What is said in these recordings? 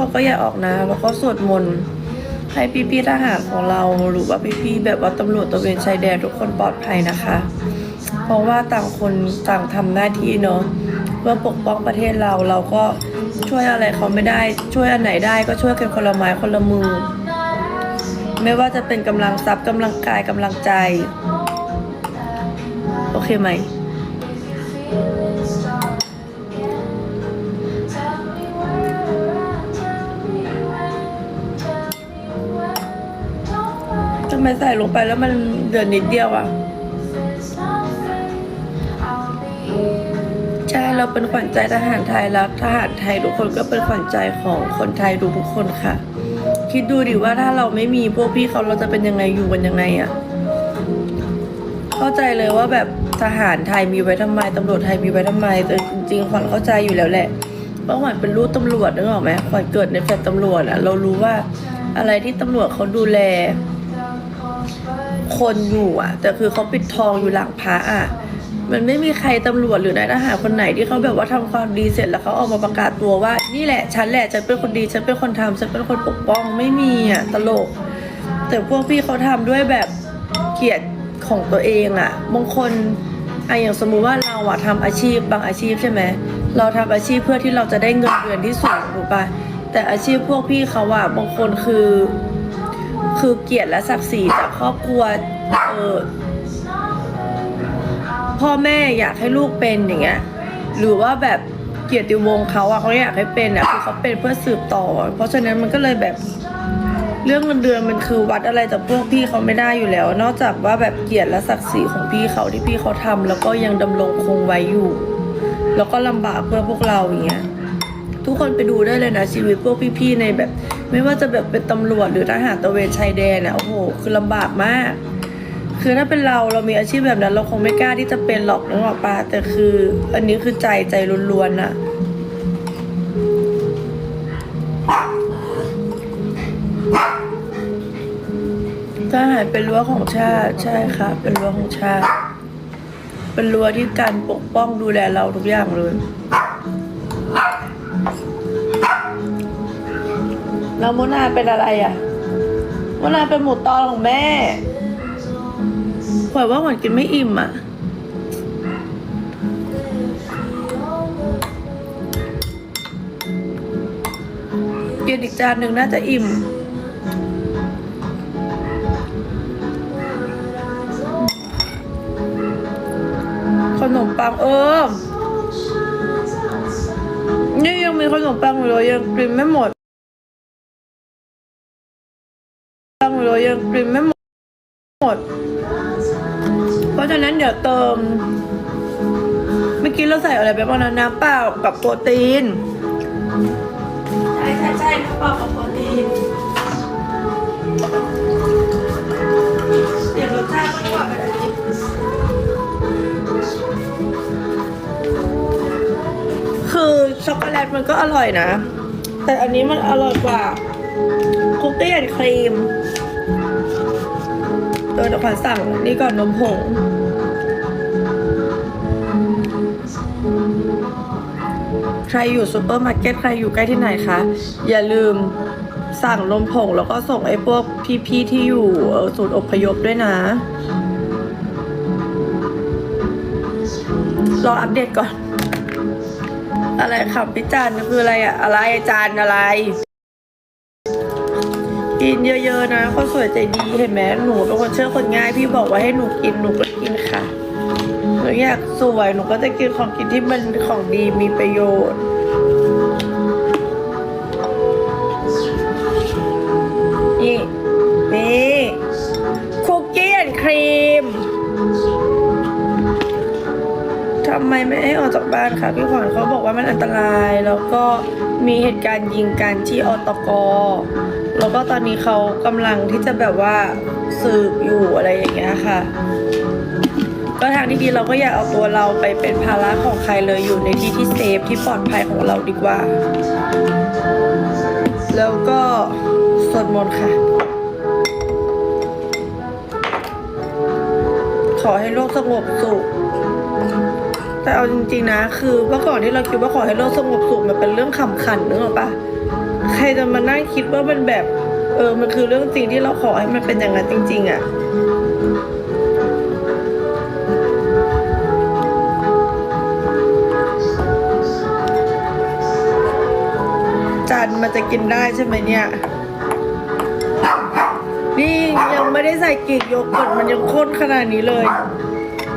คนก็อย่าออกนะแล้วก็สวดมนต์ให้พี่ๆทหารของเราหรือว่าพี่ๆแบบว่าตำรวจตระเวนชายแดนทุกคนปลอดภัยนะคะ เพราะว่าต่างคนต่างทำหน้าที่เนาะเพื่อปกป้องประเทศเราเราก็ช่วยอะไรเขาไม่ได้ ช่วยอันไหนได้ก็ช่วยกันคนละไม้คนละมือ ไม่ว่าจะเป็นกำลังทรัพย์กำลังกายกำลังใจ โอเคไหมำไมใส่ลงไปแล้วมันเดือนนิดเดียวอะใช่เราเป็นขวัญใจทหารไทยแล้วทหารไทยทุกคนก็เป็นขวัญใจของคนไทยทุกคนค่ะ คิดดูดิว่าถ้าเราไม่มีพวกพี่เขาเราจะเป็นยังไงอยู่กันยังไงอะเข้าใจเลยว่าแบบทหารไทยมีไว้ทำไมตำรวจไทยมีไว้ทำไมแต่จริงๆขวัญเข้าใจอยู่แล้วแหละเพราะขวัญเป็นลูกตำรวจนึกออกไหมขวัญเกิดในแฟลตตำรวจอะเรารู้ว่าอะไรที่ตำรวจเขาดูแล คนอยู่อะ แต่คือเขาปิดทองอยู่หลังพระอะมันไม่มีใครตำรวจหรือนายทหารคนไหนที่เขาแบบว่าทำความดีเสร็จแล้วเขาออกมาประกาศตัวว่า นี่แหละฉันแหละฉันเป็นคนดีฉันเป็นคนทำฉันเป็นคนปกป้องไม่มีอะตลก แต่พวกพี่เขาทำด้วยแบบเกียรติของตัวเองอะบางคนอะอย่างสมมุติว่าเราอะทำอาชีพบางอาชีพใช่ไหมเราทำอาชีพเพื่อที่เราจะได้เงินเดือนที่สูงถูกปะแต่อาชีพพวกพี่เขาอะบางคนคือ คือเกียรติและศักดิ์ศรีจากครอบครัวเออพ่อแม่อยากให้ลูกเป็นอย่างเงี้ยหรือว่าแบบเกียรติวงศ์เขาอะเขาอยากให้เป็นอะคือเขาเป็นเพื่อสืบต่อ เพราะฉะนั้นมันก็เลยแบบเรื่องเงินเดือนมันคือวัดอะไรจากพวกพี่เขาไม่ได้อยู่แล้ว นอกจากว่าแบบเกียรติและศักดิ์ศรีของพี่เขาที่พี่เขาทำแล้วก็ยังดำรงคงไว้อยู่ แล้วก็ลำบากเพื่อพวกเราอย่างเงี้ยทุกคนไปดูได้เลยนะชีวิตพวกพี่ๆในแบบ ไม่ว่าจะแบบเป็นตำรวจหรือทหารตระเวนชายแดนนะโอ้โห คือลำบากมาก คือถ้าเป็นเราเรามีอาชีพแบบนั้น เราคงไม่กล้าที่จะเป็นหรอกนึกออกปะแต่คือ อันนี้คือใจใจล้วนๆอะทหารเป็นรั้วของชาติใช่ค่ะ เป็นรั้วของชาติ เป็นรั้วที่การปกป้องดูแลเราทุกอย่างเลย แล้วมุนาเป็นอะไรอะมุนาเป็นหมูตอของแม่ขวัว่าขวัญกินไม่อิ่มอะ กินอีกจานหนึ่งน่าจะอิ่มขนมปังเออ นี่ยังมีขนมปังอยู่เลยยังกินไม่หมด อกี้เราใส่อะไรไปบ้างนะน้ำเปล่ากับโปรตีน ใช่ใช่ใช่น้ำเปล่ากับโปรตีนเดี๋ยวรสชาติก็กว่ากันอีกคือช็อกโกแลตมันก็อร่อยนะ แต่อันนี้มันอร่อยกว่าคุกกี้แอนด์ครีมเออเดี๋ยวขวัญสั่งนี่ก่อนนมผง ใครอยู่ซูเปอร์มาร์เก็ตใครอยู่ใกล้ที่ไหนคะอย่าลืมสั่งนมผงแล้วก็ส่งไอ้พวกพี่ๆที่อยู่ศูนย์อพยพด้วยนะรออัปเดตก่อน อะไรคำพิจารณ์คืออะไรอะอะไรอาจารย์อะไรกินเยอะๆนะคนสวยใจดีเห็นไหมหนูเป็นคนเชื่อคนง่าย พี่บอกว่าให้หนูกินหนูก็กินค่ะ นูอยากสวย หนูก็จะกินของกินที่มันของดีมีประโยชน์นี่นี่คุกกี้แอนครีมทำไมไม่ให้ออกจากบ้านคะพี่ขวัญเขาบอกว่ามันอันตรายแล้วก็มีเหตุการณ์ยิงกันที่อตกแล้วก็ตอนนี้เขากำลังที่จะแบบว่าสืบอยู่อะไรอย่างเงี้ยค่ะ ก็ทางที่ดีเราก็อย่าเอาตัวเราไปเป็นภาระของใครเลยอยู่ในที่ที่เซฟที่ปลอดภัยของเราดีกว่า แล้วก็สวดมนต์ค่ะ ขอให้โลกสงบสุขแต่เอาจริงๆนะ คือเมื่อก่อนที่เราคิดว่าขอให้โลกสงบสุขมันเป็นเรื่องขำขันนึกออกปะใครจะมานั่งคิดว่ามันแบบ เออมันคือเรื่องจริงที่เราขอให้มันเป็นอย่างนั้นจริง ๆอะ จะกินได้ใช่ไหมเนี่ย นี่ยังไม่ได้ใส่กีกโยเกิร์ตมันยังข้นขนาดนี้เลย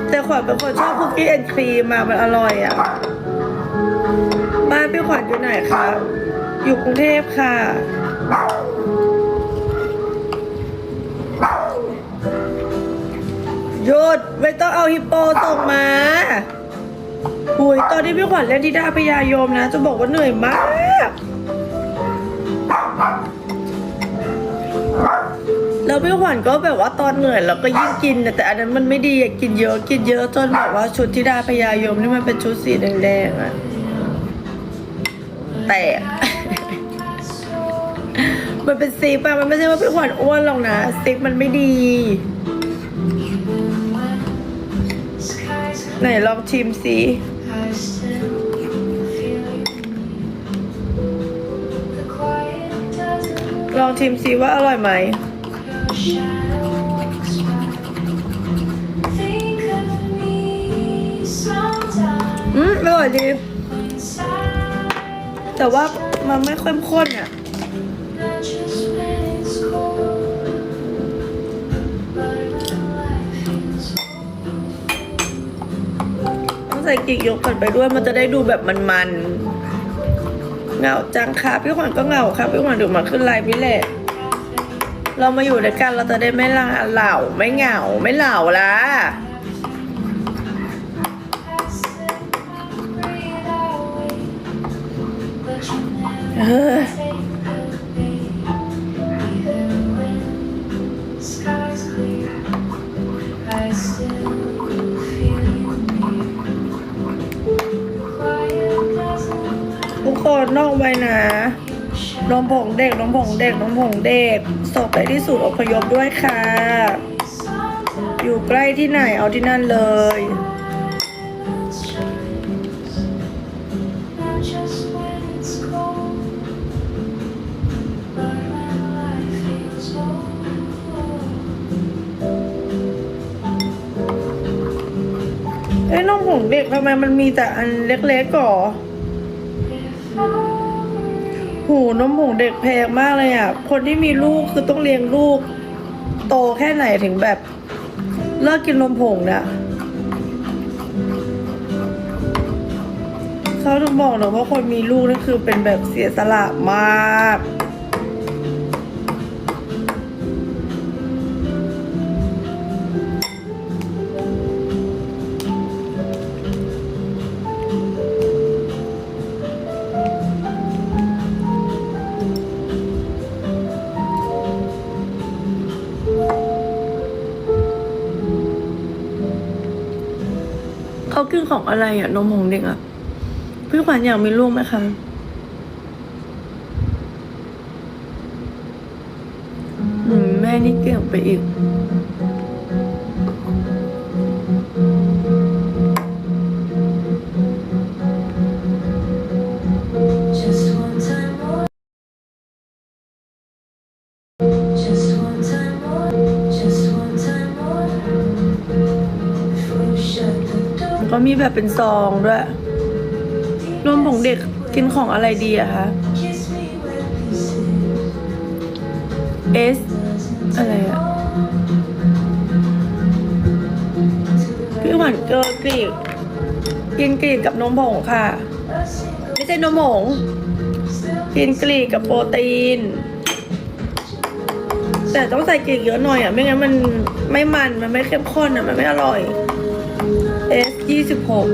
แต่ขวัญเป็นคนชอบคุกกี้แอนด์ครีมมามันอร่อยอะ บ้านพี่ขวัญอยู่ไหนคะ อยู่กรุงเทพค่ะ หยุดไม่ต้องเอาฮิปโปส่งมาหุยตอนที่พี่ขวัญเล่นที่ดาพยายมนะ จะบอกว่าเหนื่อยมาก แล้วพี่ขวัญก็แบบว่าตอนเหนื่อยแล้วก็ยิ่งกินนะแต่อันนั้นมันไม่ดีอะกินเยอะกินเยอะจนแบบว่าชุดที่ดาพยายมนี่มันเป็นชุดสีแดงๆอะแตกมันเป็นซิปอะมันไม่ใช่ว่าพี่ขวัญอ้วนหรอกนะซิปมันไม่ดี ไหนลองชิมสิ ลองชิมสิว่าอร่อยไหม อืมอร่อยดี แต่ว่ามันไม่เข้มข้นอะต้องใส่กรีกโยเกิร์ตไปด้วยมันจะได้ดูแบบมันๆ เหงาจังค่ะพี่ขวัญก็เหงาค่ะพี่ขวัญเดี๋ยวมาขึ้นไลน์พี่แหละเรามาอยู่ด้วยกันเราจะได้ไม่ลาเหล่าไม่เหงาไม่เหล่าละเออ นมผงเด็กนมผงเด็กนมผงเด็กส่งไปที่ศูนย์อพยพด้วยค่ะ อยู่ใกล้ที่ไหนเอาที่นั่นเลยเอ้ยนมผงเด็กทำไมมันมีแต่อันเล็กๆก่อ หูนมผงเด็กแพงมากเลยอะ คนที่มีลูกคือต้องเลี้ยงลูก โตแค่ไหนถึงแบบ เลิกกินนมผงเนี่ยเขาถึงบอกนะว่าคนมีลูกนั่นคือเป็นแบบเสียสละมาก กินของอะไรอะนมของเด็กอะพี่ขวัญอยากมีลูกไหมคะอืมแม่นี่เก่งไปอีก มีแบบเป็นซองด้วยนมผงเด็กกินของอะไรดีอะคะ Kiss me with pieces. เอสอะไรอะพี่ขวัญเกินกรีกกินกรีกกับนมผงค่ะ ไม่ใช่นมผงกินกรีกกับโปรตีน แต่ต้องใส่กรีกเยอะหน่อยอะ ไม่งั้นมันไม่มัน มันไม่เข้มข้นอะ มันไม่อร่อย S ยี่สิบหก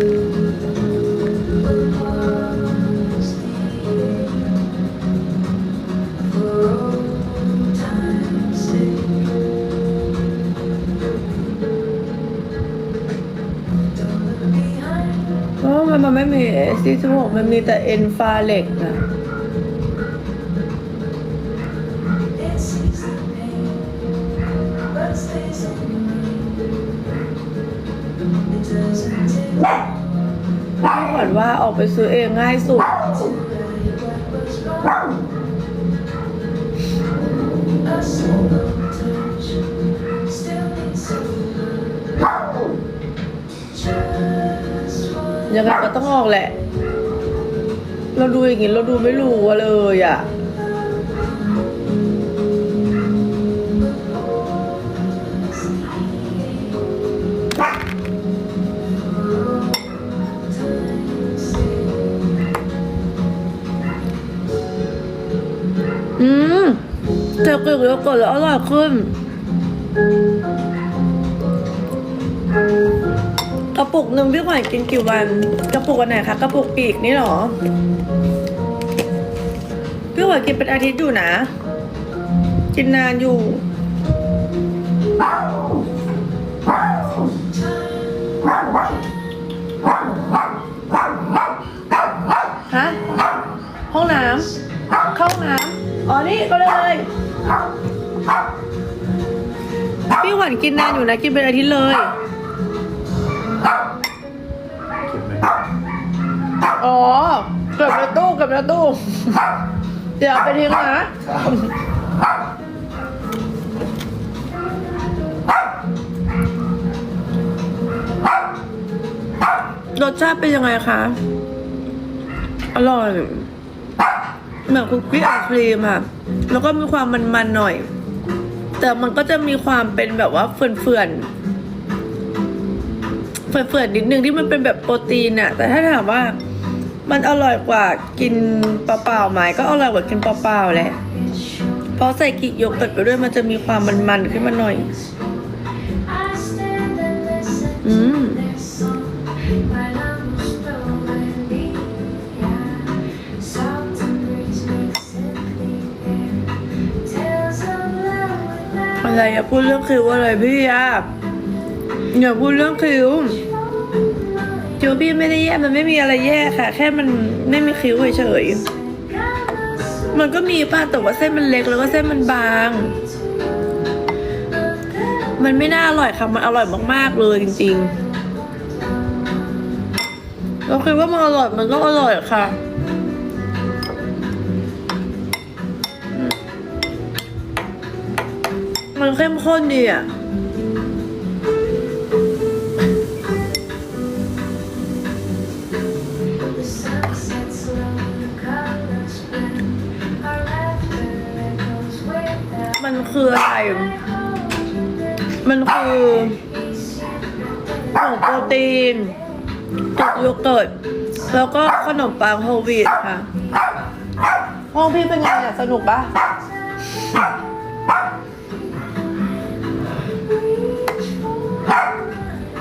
เพราะมันไม่มี S ยี่สิบหกมันมีแต่เอนฟาเล็กนะ ขวัญว่าออกไปซื้อเองง่ายสุด ยังไงก็ต้องออกแหละ เราดูอย่างนี้เราดูไม่รู้เลยอะ กึกแล้วกดแล้วอร่อยขึ้น กระปุกหนึ่งพี่ขวัญกินกี่วัน กระปุกอันไหนคะ กระปุกปีกนี่หรอ พี่ขวัญกินเป็นอาทิตย์อยู่นะ กินนานอยู่ฮะห้องน้ำเข้าห้องน้ำอ๋อนี่ก็เลย พี่ขวัญกินนานอยู่นะ กินเป็นอาทิตย์เลยอ๋อเก็บในตู้เก็บในตู้ เดี๋ยวเอาไปทิ้งนะรสชาติเป็นยังไงคะ อร่อย เหมือนคุกกี้ไอศครีมค่ะแล้วก็มีความมันๆหน่อย แต่มันก็จะมีความเป็นแบบว่าเฟื่อนๆเฟื่อนๆนิดนึงที่มันเป็นแบบโปรตีนอะแต่ถ้าถามว่ามันอร่อยกว่ากินเปล่าๆไหมก็อร่อยกว่ากินเปล่าๆแหละเพราะใส่กิกโยเกิร์ตไปด้วยมันจะมีความมันๆขึ้นมาหน่อย I stand and listen อืม อะไรอย่าพูดเรื่องคิวอะไรพี่อะอย่าพูดเรื่องคิวคิวพี่ไม่ได้แย่มันไม่มีอะไรแย่ค่ะ แค่มันไม่มีคิ้วเฉยๆมันก็มีป้าแต่ว่าเส้นมันเล็กแล้วก็เส้นมันบาง มันไม่น่าอร่อยค่ะมันอร่อยมากๆเลยจริงๆเราคิดว่ามันอร่อยมันก็อร่อยค่ะ มันเข้มข้นดีอะ มันคืออะไร มันคือของโปรตีนกรดโยเกิร์ต แล้วก็ขนมปังโฮลวีตค่ะ ห้องพี่เป็นไงอะ สนุกปะ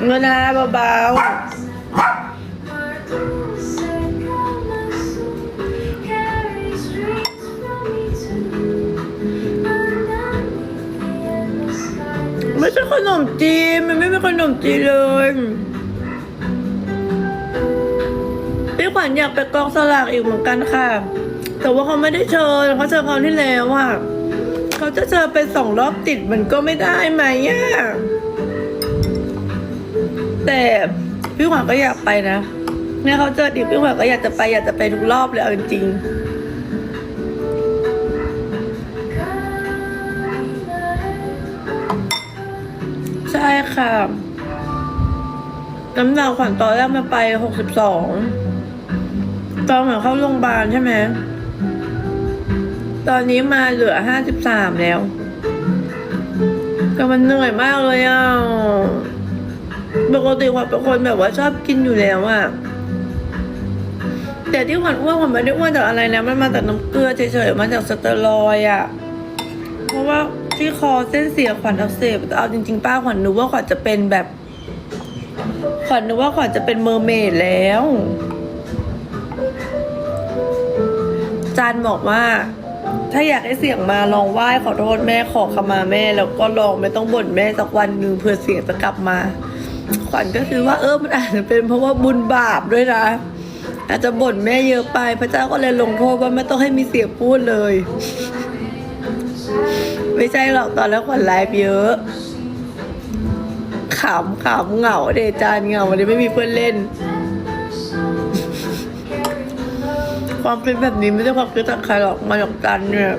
เงินนะเบาๆ ไม่ใช่ขนมจีน มันไม่เป็นขนมจีนเลย พี่ขวัญอยากไปกองสลากอีกเหมือนกันค่ะ แต่ว่าเขาไม่ได้เชิญเขาเชิญคราวที่แล้วอะเขาจะเชิญไปสองรอบติดมันก็ไม่ได้ไหมอะ แต่พี่ขวัญก็อยากไปนะเนี่ยเขาเจออีกพี่ขวัญก็อยากจะไปอยากจะไปทุกรอบเลยเอาจริงใช่ค่ะ น้ำหนักขวัญตอนแรกมาไปหกสิบสองตอนเหมือนเข้าโรงพยาบาลใช่ไหม ตอนนี้มาเหลือห้าสิบสามแล้ว แต่มันเหนื่อยมากเลยอะ ปกติวัญเป็นคนแบบว่าชอบกินอยู่แล้วอะแต่ที่ขวัญอ้วนขวัญไม่ได้อ้วนจากอะไรนะมันมาจากน้ำเกลือเฉยๆมาจากสเตียรอยอะเพราะว่าที่คอเส้นเสียขวัญอักเสบเอาจริง ๆ ป้าขวัญนึกว่าขวัญจะเป็นแบบ ขวัญนึกว่าขวัญจะเป็นเมอร์เมดแล้วจันบอกว่า ถ้าอยากให้เสียงมาลองไหว้ขอโทษแม่ขอขมาแม่ แล้วก็ลองไม่ต้องบ่นแม่สักวันหนึ่งเพื่อเสียงจะกลับมา ขวัญก็คือว่าเออมันอาจจะเป็นเพราะว่าบุญบาปด้วยนะอาจจะบ่นแม่เยอะไปพระเจ้าก็เลยลงโทษว่าไม่ต้องให้มีเสียงพูดเลย ไม่ใช่หรอกตอนแรกขวัญไลฟ์เยอะขำขำเหงาเดจานเหงาวันนี้ไม่มีเพื่อนเล่น ความคิดแบบนี้ไม่ใช่ความคิดจากใครหรอกมาจากจันเนี่ย